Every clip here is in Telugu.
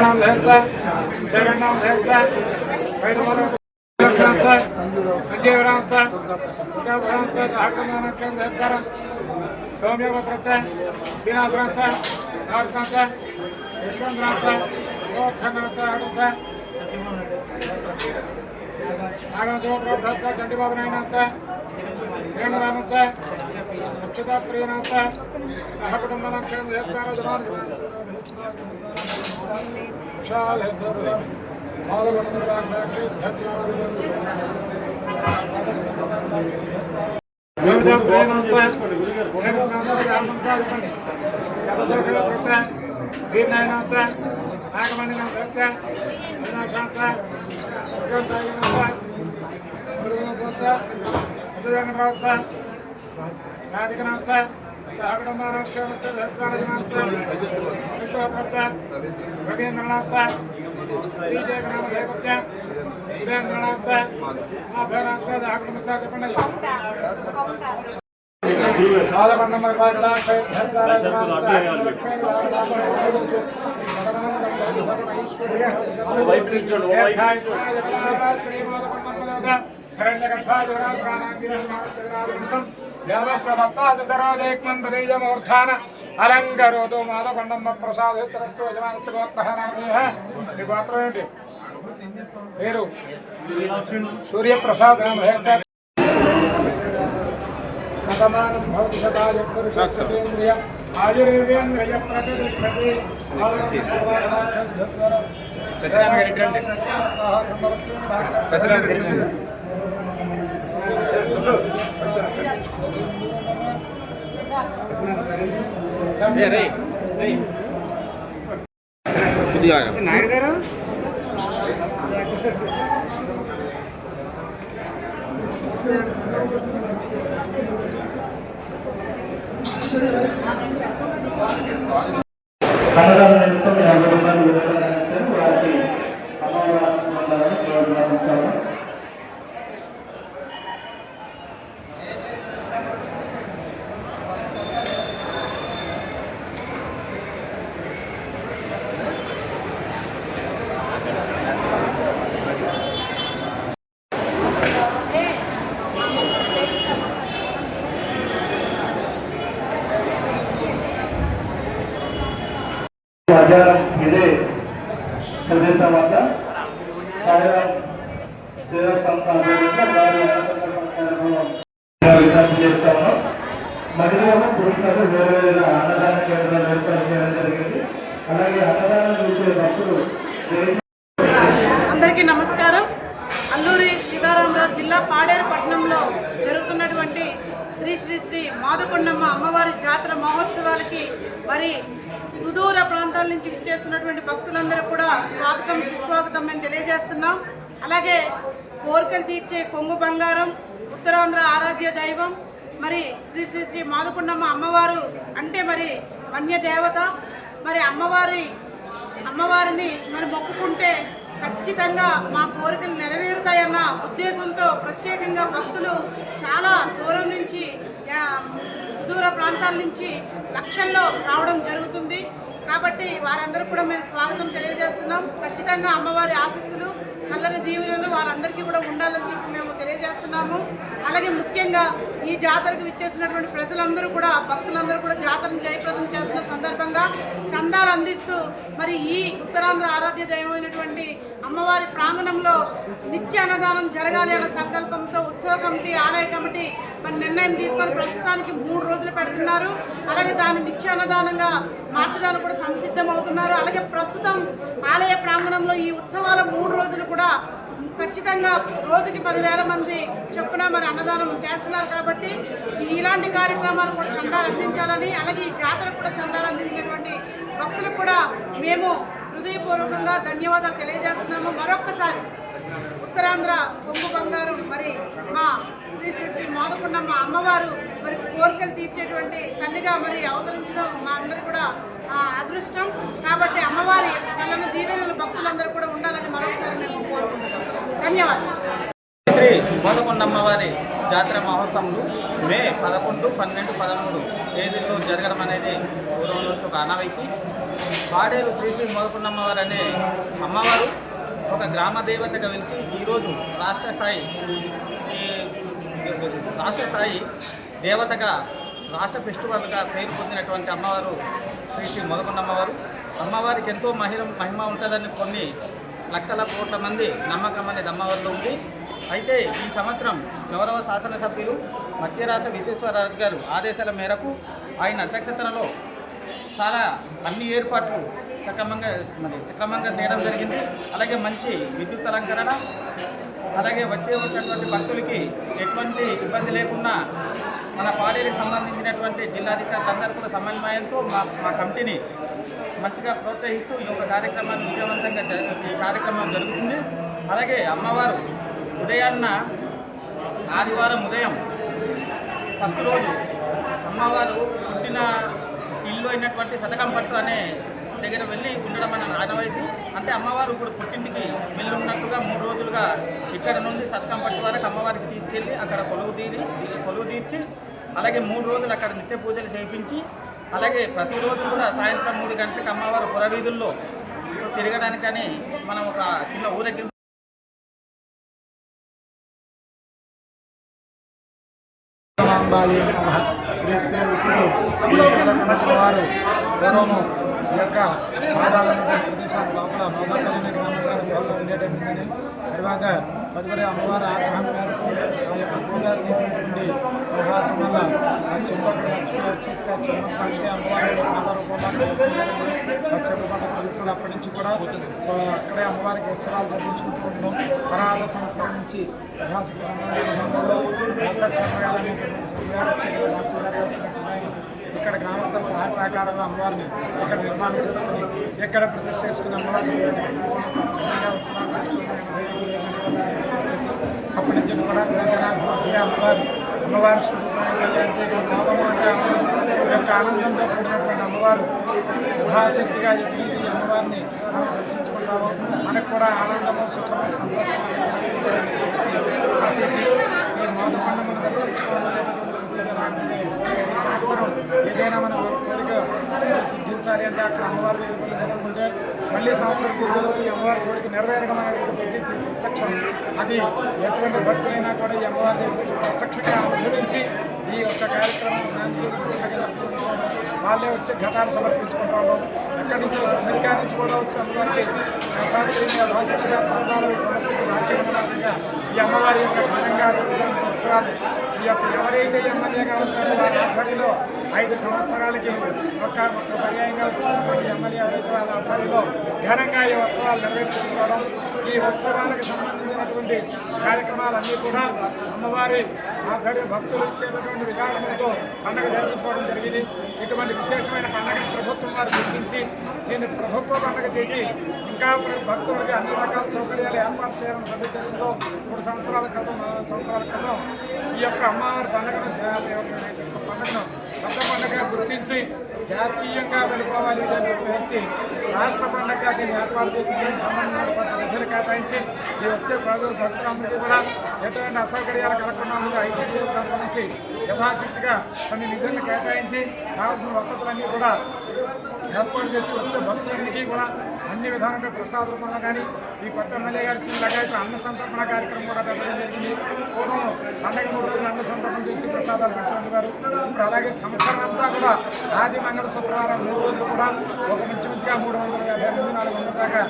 नाम घ्यायचा सगळं नाम घ्यायचा चा संजयरावचा विकासरावचा हाकनानाक्षण धरदारा सौम्यवत्राचा श्रीनाथरावचा नारकाचा यशवंतरावचा गोखनाचा हाडूचा नागाजोगरावचा चंडीबाबू नायनाचा ప్రేమరామంస అక్షత ప్రేమరాంస సహకుటుంబన వీరనాయనాంస నాగమణి నాగ అవినాశాంస sir Venkatarao sir Radhikanath sir సహకుటుంబారావు క్షేమ sir Lalitharajanath sir Vishnuvardhan sir Ravindranath sir శ్రీదేవనామ నేపథ్య వీరేంద్రనాథ్ సార్ మాధవనాథ్ చెప్పండి అలంకరోతో మాధకొండమ్మ ప్రసాదోత్తరస్తో యజమానస్య గోత్ర ఏంటి పేరు సూర్యప్రసాద్ శతమానం భవతి శతాయ పురుషేంద్రియ ఆయుర్వేంద్రియ ప్రతిష్టతి సత్యనారాయణ గారి సత్యనారాయణ రెడ్డి నాయుడు గారు అన్నదాన Thank you. మధ్యాహ్నం ఇదే విజ్ఞప్తి మహిళలకు పురుషులకు వేరే వేరే అన్నదాన కేంద్రాలు ఏర్పాటు చేయడం జరిగింది. అలాగే అన్నదానం భక్తులు అందరికీ నమస్కారం. అల్లూరి సీతారామరావు జిల్లా పాడేరు పట్టణంలో జరుగుతున్న శ్రీ శ్రీ శ్రీ మాదకొండమ్మ అమ్మవారి జాతర మహోత్సవాలకి మరి సుదూర ప్రాంతాల నుంచి విచ్చేస్తున్నటువంటి భక్తులందరూ కూడా స్వాగతం సుస్వాగతం అని తెలియజేస్తున్నాం. అలాగే కోరికలు తీర్చే కొంగు బంగారం ఉత్తరాంధ్ర ఆరాధ్య దైవం మరి శ్రీ శ్రీ శ్రీ మాదకొండమ్మ అమ్మవారు అంటే మరి వన్య దేవత మరి అమ్మవారి అమ్మవారిని మరి మొక్కుకుంటే ఖచ్చితంగా మా కోరికలు నెరవేరుతాయన్న ఉద్దేశంతో ప్రత్యేకంగా భక్తులు చాలా దూరం నుంచి సుదూర ప్రాంతాల నుంచి లక్షల్లో రావడం జరుగుతుంది. కాబట్టి వారందరూ కూడా మేము స్వాగతం తెలియజేస్తున్నాం. ఖచ్చితంగా అమ్మవారి ఆశస్సులు చల్లని దీవులను వారందరికీ కూడా ఉండాలని చెప్పి చేస్తున్నాము. అలాగే ముఖ్యంగా ఈ జాతరకు విచ్చేసినటువంటి ప్రజలందరూ కూడా భక్తులందరూ కూడా జాతరను జయప్రదం చేస్తున్న సందర్భంగా చందాలు అందిస్తూ మరి ఈ ఉత్తరాంధ్ర ఆరాధ్య దైవమైనటువంటి అమ్మవారి ప్రాంగణంలో నిత్య అన్నదానం జరగాలి అన్న సంకల్పంతో ఉత్సవ కమిటీ ఆలయ కమిటీ మరి నిర్ణయం తీసుకొని ప్రస్తుతానికి మూడు రోజులు పెడుతున్నారు. అలాగే దాన్ని నిత్య అన్నదానంగా మార్చడానికి కూడా సంసిద్ధం అవుతున్నారు అలాగే ప్రస్తుతం ఆలయ ప్రాంగణంలో ఈ ఉత్సవాల మూడు రోజులు కూడా ఖచ్చితంగా రోజుకి పదివేల మంది చొప్పున మరి అన్నదానం చేస్తున్నారు కాబట్టి ఇలాంటి కార్యక్రమాలు కూడా చందాలు అందించాలని అలాగే ఈ జాతరకు కూడా చందాలు అందించినటువంటి భక్తులకు కూడా మేము హృదయపూర్వకంగా ధన్యవాదాలు తెలియజేస్తున్నాము. మరొక్కసారి ఉత్తరాంధ్ర కొంగు బంగారం మరి మా శ్రీ శ్రీ శ్రీ మోదకొండమ్మ అమ్మవారు మరి కోరికలు తీర్చేటువంటి తల్లిగా మరి అవతరించడం మా అందరు కూడా అదృష్టం. కాబట్టి అమ్మవారి చల్లని దీవెనలు భక్తులందరూ కూడా ఉండాలని మరొకసారి మేము కోరుకుంటున్నాం. ధన్యవాదాలు. శ్రీ బోధకొండమ్మ అమ్మవారి జాతర మహోత్సవంలో మే పదకొండు పన్నెండు పదమూడు తేదీల్లో జరగడం అనేది పూర్వం నుంచి ఒక అనవైతి పాడేరు శ్రీ శ్రీ మోదకొండమ్మ అనే అమ్మవారు ఒక గ్రామ దేవతగా వెలిసి ఈరోజు రాష్ట్ర స్థాయి రాష్ట్ర స్థాయి దేవతగా రాష్ట్ర ఫెస్టివల్గా పేరు పొందినటువంటి అమ్మవారు శ్రీ శ్రీ మొదకొండమ్మవారు అమ్మవారికి ఎంతో మహిమ మహిమ ఉంటుందని కొన్ని లక్షల కోట్ల మంది నమ్మకం అనేది అమ్మవారిలో ఉంది. అయితే ఈ సంవత్సరం గౌరవ శాసనసభ్యులు మధ్యరాస విశ్వేశ్వరరాజు గారు ఆదేశాల మేరకు ఆయన అధ్యక్షతలో చాలా అన్ని ఏర్పాట్లు సక్రమంగా మరి సక్రమంగా చేయడం జరిగింది. అలాగే మంచి విద్యుత్ అలంకరణ అలాగే వచ్చే ఉన్నటువంటి భక్తులకి ఎటువంటి ఇబ్బంది లేకుండా మన పాడేరికి సంబంధించినటువంటి జిల్లాధికారులందరూ కూడా సమన్వయంతో మా మా కమిటీని మంచిగా ప్రోత్సహిస్తూ ఈ యొక్క కార్యక్రమాన్ని విజయవంతంగా ఈ కార్యక్రమం జరుగుతుంది. అలాగే అమ్మవారు ఉదయాన్న ఆదివారం ఉదయం ఫస్ట్ రోజు అమ్మవారు పుట్టిన ఇల్లు అయినటువంటి శతకం పట్టు అనే దగ్గర వెళ్ళి ఉండడం అన్న ఆనవాయితీ అంటే అమ్మవారు ఇప్పుడు పుట్టింటికి వెళ్ళి ఉన్నట్టుగా మూడు రోజులుగా ఇక్కడ నుండి శతకం పట్టు వరకు అమ్మవారికి తీసుకెళ్ళి అక్కడ కొలువు తీరి కొలువు తీర్చి అలాగే మూడు రోజులు అక్కడ నిత్య పూజలు చేయించి అలాగే ప్రతిరోజు కూడా సాయంత్రం మూడు గంటలకు అమ్మవారు పురవీధుల్లో తిరగడానికని మనం ఒక చిన్న ఊరేగింపు శ్రీ శ్రీ శ్రీ వారు పూర్వము ఈ యొక్క పాదాలను ప్రదేశాల లోపల నోదర్పల్లి గ్రామం గారి తర్వాత తదుపరి అమ్మవారి ఆగ్రహం మేరకు ఆ యొక్క పూజారు చేసినటువంటి వ్యవహారం వల్ల ఆ చెంపు అక్కడ లక్ష్మి వచ్చేస్తే ఆ చెంపు తాగితే అమ్మవారి పాద ఆ పంట కలిసి అప్పటి నుంచి కూడా అక్కడే అమ్మవారికి ఉత్సవాలు తగ్గించుకుంటున్నాం పరాధ సంవత్సరం నుంచి యథాశక్తిలో ఇక్కడ గ్రామస్తుల సహాయ సహకారంలో అమ్మవారిని ఇక్కడ నిర్మాణం చేసుకుని ఎక్కడ ప్రతిష్ఠ చేసుకుని అమ్మవారిని ఉత్సవాలు చేస్తున్నాం అప్పటి నుంచి కూడా నిరంతరాభివృద్ధిగా అమ్మవారు అమ్మవారి స్వరూపాన్ని అంటే నాదము అంటే అమ్మవారు యొక్క ఆనందంతో కూడినటువంటి అమ్మవారు యథాశక్తిగా ఎప్పటికీ అమ్మవారిని మనం దర్శించుకుంటామో మనకు కూడా ఆనందము సుఖము సంతోషము ప్రతి ఈ మోద పండుగను దర్శించుకోవాలనేటువంటి ప్రతిదీ ఈ సంవత్సరం ఏదైనా మన కోరిక సిద్ధించాలి అంటే అక్కడ అమ్మవారి దగ్గర వెళ్ళుకుంటే మళ్ళీ సంవత్సరం తిరుగులోపు ఈ అమ్మవారి కోరిక నెరవేరగమనేటువంటి ప్రతి ప్రత్యక్షం. అది ఎటువంటి భక్తులైనా కూడా ఈ అమ్మవారి దగ్గర ప్రత్యక్షంగా అనుభవించి ఈ యొక్క కార్యక్రమం వాళ్ళే వచ్చి ఘటాన్ని సమర్పించుకుంటాము ఎక్కడి నుంచో అమెరికా నుంచి కూడా వచ్చి అందరికీ శాస్త్రీయంగా భాషగా చందాలు సమర్పించారు రాజ్యాంగంగా ఈ అమ్మవారి యొక్క ఘనంగా జరుగుతున్న ఉత్సవాలు. ఈ యొక్క ఎవరైతే ఎమ్మెల్యేగా ఉంటారో వారి ఆధ్వర్యంలో ఐదు సంవత్సరాలకి ఒక ఒక పర్యాయంగా వచ్చినటువంటి ఎమ్మెల్యే ఎవరైతే వాళ్ళ ఆధ్వర్యంలో ఘనంగా ఈ ఉత్సవాలు నిర్వహించుకోవడం ఈ ఉత్సవాలకు సంబంధించి సంబంధించినటువంటి కార్యక్రమాలన్నీ కూడా అమ్మవారి ఆధ్వర్య భక్తులు ఇచ్చేటటువంటి విధానంతో పండుగ జరిపించుకోవడం జరిగింది. ఇటువంటి విశేషమైన పండుగను ప్రభుత్వం వారు గుర్తించి దీన్ని ప్రభుత్వ పండుగ చేసి ఇంకా భక్తులకి అన్ని రకాల సౌకర్యాలు ఏర్పాటు చేయాలని సదుద్దేశంతో మూడు సంవత్సరాల క్రితం నాలుగు సంవత్సరాల క్రితం ఈ యొక్క అమ్మవారి పండుగను ఈ యొక్క పండుగను పెద్ద పండుగ గుర్తించి జాతీయంగా వెళ్ళిపోవాలి అని చెప్పేసి రాష్ట్ర పండగ దీన్ని ఏర్పాటు చేసి దీనికి సంబంధించిన కొంత నిధులు కేటాయించి ఈ వచ్చే ప్రజలు భక్తులందరికీ కూడా ఎటువంటి అసౌకర్యాలు కలగకుండా ఉంది ఐటీడీ తరపు నుంచి యథాశక్తిగా కొన్ని నిధులను కేటాయించి కావాల్సిన వసతులన్నీ కూడా ఏర్పాటు చేసి వచ్చే భక్తులన్నిటికీ కూడా అన్ని విధాలుగా ప్రసాద రూపంలో కానీ ఈ కొత్త ఎమ్మెల్యే గారు ఇచ్చిన లగాయత అన్న సంతర్పణ కార్యక్రమం కూడా పెట్టడం జరిగింది. పూర్వం పండగ మూడు రోజులు అన్న సంతర్పణ చేసి ప్రసాదాలు పెట్టేవారు. ఇప్పుడు అలాగే సంవత్సరం అంతా కూడా ఆది మంగళ శుక్రవారం మూడు రోజులు కూడా ఒక మంచి మంచిగా మూడు వందల యాభై ఎనిమిది నాలుగు వందల దాకా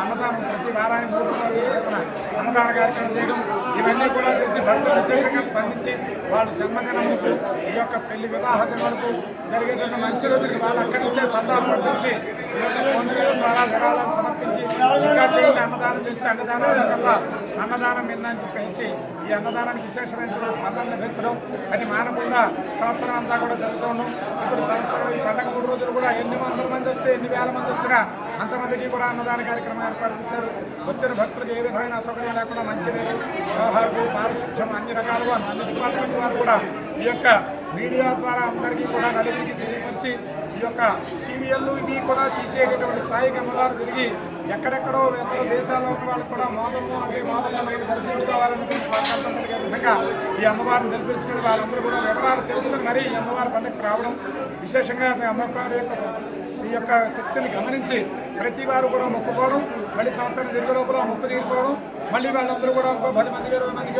అన్నదానం ప్రతి వారానికి మూడు రోజులు చెప్పిన అన్నదాన కార్యక్రమం చేయడం ఇవన్నీ కూడా చేసి భక్తులు విశేషంగా స్పందించి వాళ్ళ జన్మదినములకు ఈ యొక్క పెళ్ళి వివాహ దినములకు జరిగేటువంటి మంచి రోజులకి వాళ్ళు అక్కడి నుంచే చందాలు పంపించి ఈ యొక్క ద్వారా విరాళాలు సమర్పించి ఇంకా చేయండి అన్నదానం చేస్తే అన్నదానం కల్లా అన్నదానం చెప్పేసి ఈ అన్నదానానికి విశేషమైనటువంటి స్పందన లభించడం అది మానకుండా సంవత్సరం అంతా కూడా జరుగుతున్నాం ఇప్పుడు సంవత్సరం ఈ పండగ మూడు రోజులు కూడా ఎన్ని వందల మంది వస్తే ఎన్ని వేల మంది వచ్చినా అంతమందికి కూడా అన్నదాన కార్యక్రమం ఏర్పాటు చేశారు. వచ్చిన భక్తులకు ఏ విధమైన అసౌకర్యం లేకుండా మంచినీరు వ్యవహారం పారిశుద్ధ్యం అన్ని రకాలుగా అన్ని డిపార్ట్మెంట్ వారు కూడా ఈ యొక్క మీడియా ద్వారా అందరికీ కూడా నలుగురికి తెలియపరిచి ఈ యొక్క సీరియళ్ళు ఇవి కూడా తీసేటటువంటి స్థాయి గమనాలు జరిగి ఎక్కడెక్కడో ఇతర దేశాల్లో ఉన్న వాళ్ళు కూడా మోదము అంటే మోదమ్మని దర్శించుకోవాలనుకుని సంకల్పం కలిగే విధంగా ఈ అమ్మవారిని తెలిపించుకుని వాళ్ళందరూ కూడా వివరాలు తెలుసుకుని మరీ ఈ అమ్మవారి పండుగకు రావడం విశేషంగా అమ్మవారి యొక్క ఈ యొక్క శక్తిని గమనించి ప్రతి వారు కూడా మొక్కుకోవడం మళ్ళీ సంవత్సరం తిరిగే లోపల మొక్కు తీరుకోవడం మళ్ళీ వాళ్ళందరూ కూడా ఇంకో పది మంది ఇరవై మందికి